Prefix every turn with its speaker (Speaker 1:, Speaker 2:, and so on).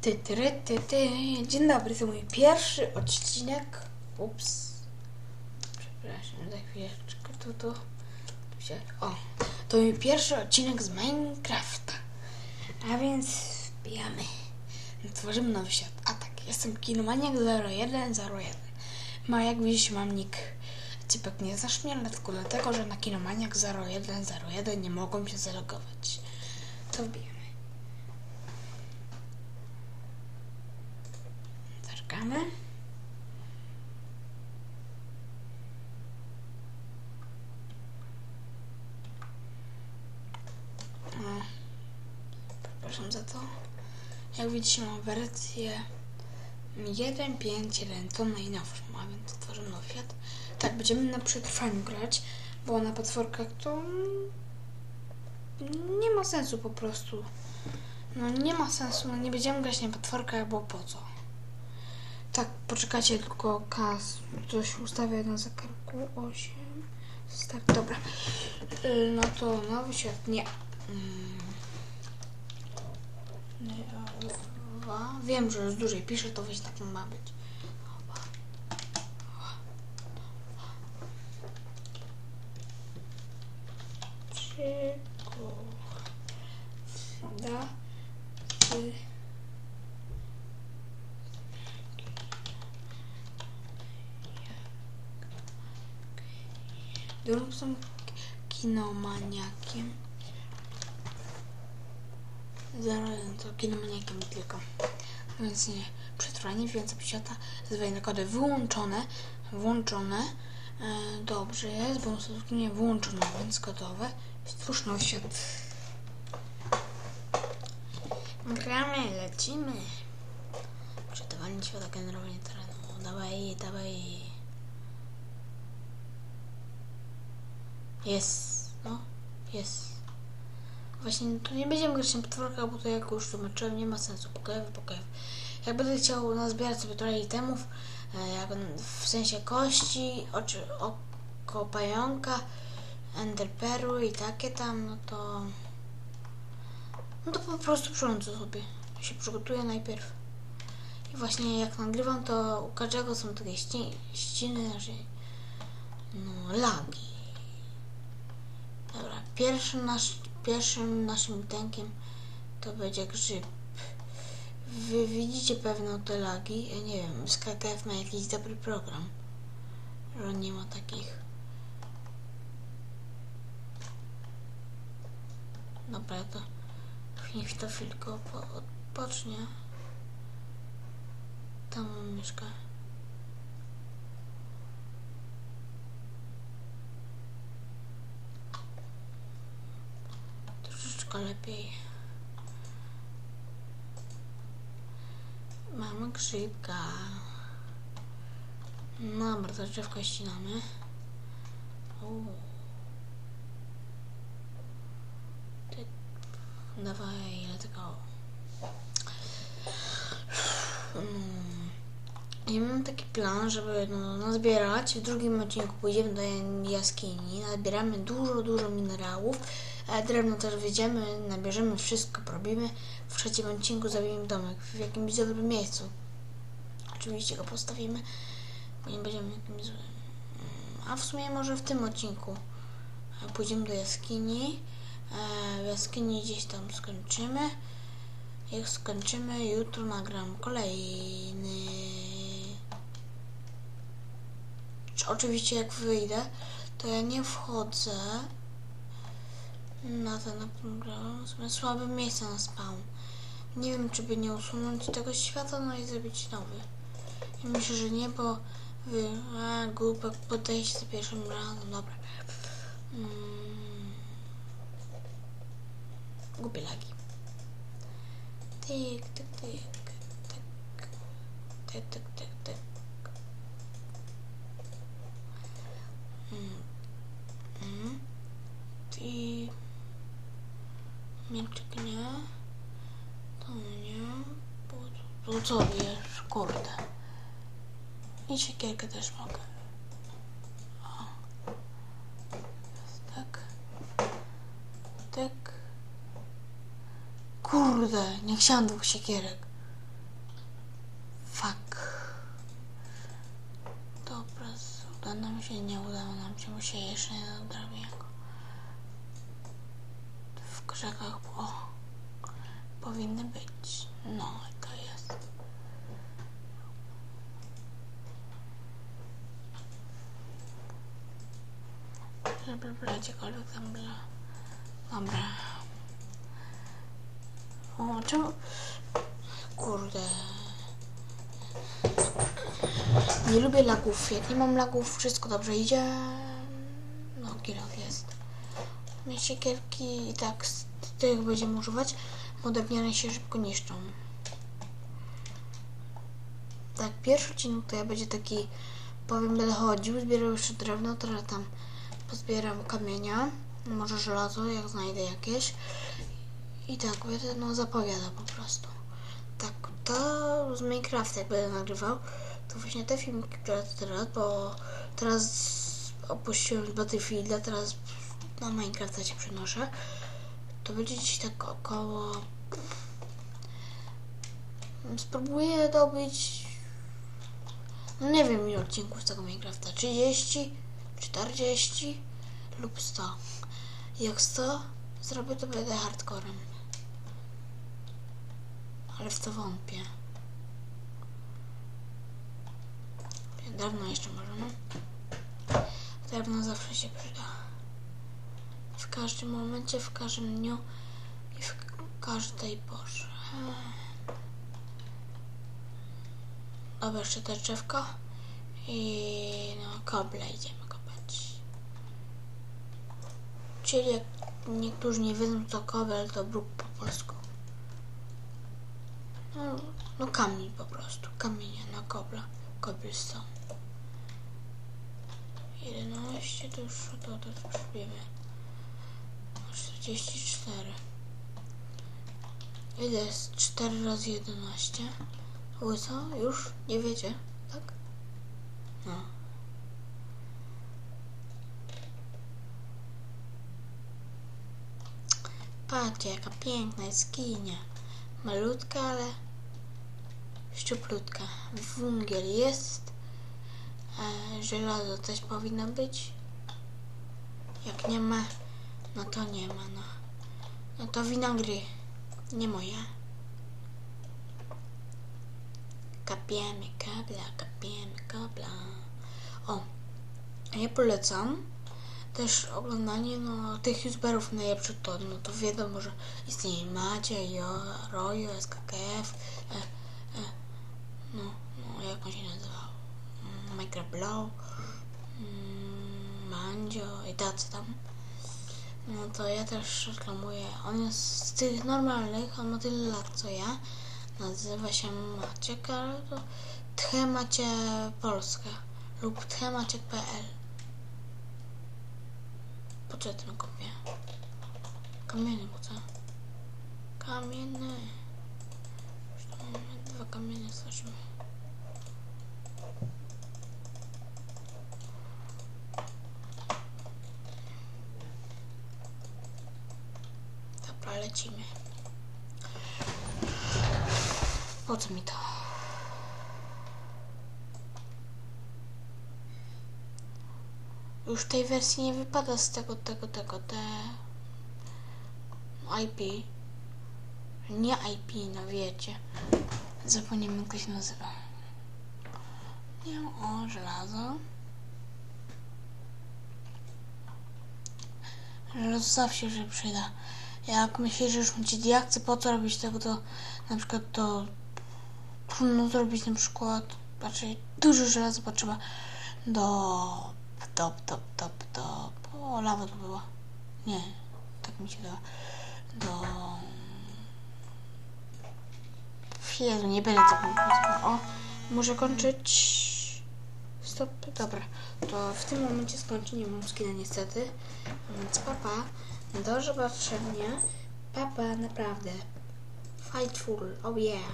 Speaker 1: Ty, ty, ty, ty. Dzień dobry, to mój pierwszy odcinek. Ups. Przepraszam, za chwileczkę. Tu, tu. tu się... O, to mój pierwszy odcinek z Minecrafta. A więc wbijamy. Tworzymy nowy świat. A tak, jestem Kinomaniak 0101. Ma jak widzicie mam nick Cypek nie zaśmielny, tylko dlatego, że na Kinomaniak 0101 nie mogą się zalogować. To wbijamy. Zaczekamy. O, przepraszam za to. Jak widzicie mam wersję 1.5.1, to najnowszą, a więc tworzymy nowy świat. Tak, będziemy na przetrwaniu grać, bo na potworkach to nie ma sensu po prostu. No nie ma sensu, no nie będziemy grać na potworkach, bo po co? Tak, poczekajcie, tylko kas coś ustawię na zegarku 8. Start, dobra. Y, No to nowy świat, nie. Mm. Wiem, że już dłużej piszę, to wiesz, tak ma być. Przygoda z Dorosłym kinomaniakiem. Zaraz to kinomaniakiem tylko. Więc nie. Przetrwanie więcej świata. Zazwyczaj nakłady wyłączone. Włączone. E, dobrze jest, bo nie wyłączone, więc gotowe. Stwórz nowy świat. Gramy, lecimy. Przetrwanie świata, generowanie terenu. Dawaj, dawaj. Jest. No, jest. Właśnie tu nie będziemy grać na potworkach, bo to jak już tłumaczyłem, nie ma sensu. Pokojowy, pokojowy. Jak będę chciał nazbierać sobie trochę itemów, e, jak w sensie kości, oczy, oko pająka, enderperu i takie tam, no to... No to po prostu przyłączę sobie. Się przygotuję najpierw. I właśnie jak nagrywam, to u każdego są takie ści ściny, znaczy, no, lagi. Dobra, pierwszym, nasz, pierwszym naszym tankiem to będzie grzyb. Wy widzicie pewno te lagi. Ja nie wiem, SkyKF ma jakiś dobry program, on nie ma takich. Dobra, to niech to chwilkę odpocznie. Tam mieszka. Troszeczkę lepiej. Mamy grzybka. Dobra, to drzewko ścinamy. Uuu. Ty... Dawaj, let's. Mm. Ja mam taki plan, żeby no, nazbierać. W drugim odcinku pójdziemy do jaskini, nazbieramy dużo, dużo minerałów. Drewno też wyjdziemy, nabierzemy wszystko, robimy. W trzecim odcinku zabijemy domek w jakimś dobrym miejscu. Oczywiście go postawimy, bo nie będziemy jakimś złym. A w sumie może w tym odcinku pójdziemy do jaskini. W jaskini gdzieś tam skończymy. Jak skończymy, jutro nagram kolejny. Oczywiście jak wyjdę, to ja nie wchodzę na ten program. Są słabe miejsca na spawn. Nie wiem, czy by nie usunąć tego świata, no i zrobić nowy. Myślę, że nie, bo wy, a, głupek podejść za pierwszym razem, dobra. Mm. Głupie lagi. Tyk, tyk, tyk, tyk, tyk, tyk, co wiesz, kurde. I siekierkę też mogę. O. Tak. Tak. Kurde, nie chciałam dwóch siekierek. Fuck. Dobra, uda nam się, nie udało nam się, bo się jeszcze nie nadrobię. W krzakach, o, powinny być. No, to Bla, gdziekolwiek tam bla. Dobra. O, czemu? Kurde. Nie lubię lagów. Jak nie mam lagów, wszystko dobrze idzie. No, kilof jest. Mnie siekierki i tak z tych będziemy używać, bo się szybko niszczą. Tak, pierwszy odcinek to ja będzie taki, powiem, będę chodził, zbierał jeszcze drewno, teraz tam pozbieram kamienia, może żelazo, jak znajdę jakieś. I tak, będę no zapowiada po prostu. Tak, to z Minecrafta jak będę nagrywał, to właśnie te filmiki, które teraz, bo teraz opuściłem Battlefielda, teraz na Minecrafta się przenoszę, to będzie gdzieś tak około... Spróbuję dobyć... No nie wiem ile odcinków z tego Minecrafta, 30, 40 lub 100. Jak 100 zrobię, to będę hardcorem. Ale w to wątpię. Drewno jeszcze możemy. Drewno zawsze się przyda. W każdym momencie, w każdym dniu i w każdej porze. Dobra, jeszcze te drzewko i no koble idziemy Czyli jak niektórzy nie wiedzą co kobel, to bruk po polsku. No, no kamień po prostu, kamienie na kobla, cobblestone. 11 to już to, to już wiemy. 44. Ile jest 4 razy 11? Łyso? Już? Nie wiecie? Tak? No. Patrzcie, jaka piękna jest kinia. Malutka, ale szczuplutka. Wungiel jest. E, żelazo też powinno być. Jak nie ma, no to nie ma, no. No to winogry. Nie moja. Kapiemy kabla, kapiemy kabla. O, ja polecam też oglądanie no, tych youtuberów najlepszych to, no to wiadomo, że istnieje Macie, jo, Rojo, SKKF, e, e, no, no, jak on się nazywał? Mm, Minecraft Blow, mm, Mandzio i tacy tam. No to ja też reklamuję. On jest z tych normalnych, on ma tyle lat co ja. Nazywa się Maciek, ale to Tchemacie Polska lub tchemaciek.pl. Po co ja tym kupię? Kamienie po co? Kamienie. Dwa kamienie stworzymy. Dobra, lecimy. Po co mi to? Już w tej wersji nie wypada z tego, tego, tego, te IP. Nie IP, no wiecie. Zapomniałem jak się nazywa. Nie o, żelazo. Żelazo zawsze się przyda. Jak myślisz, że już macie diakcje, po co robić tego, to na przykład to trudno zrobić na przykład, raczej dużo żelaza potrzeba do top, top, top, top, o lawa to była, nie, tak mi się da, do Jezu, nie będę mówić, o, muszę kończyć, stop, dobra, to w tym momencie skończę, nie mam skina niestety, więc papa, do zobaczenia, papa, naprawdę, fightful, oh yeah.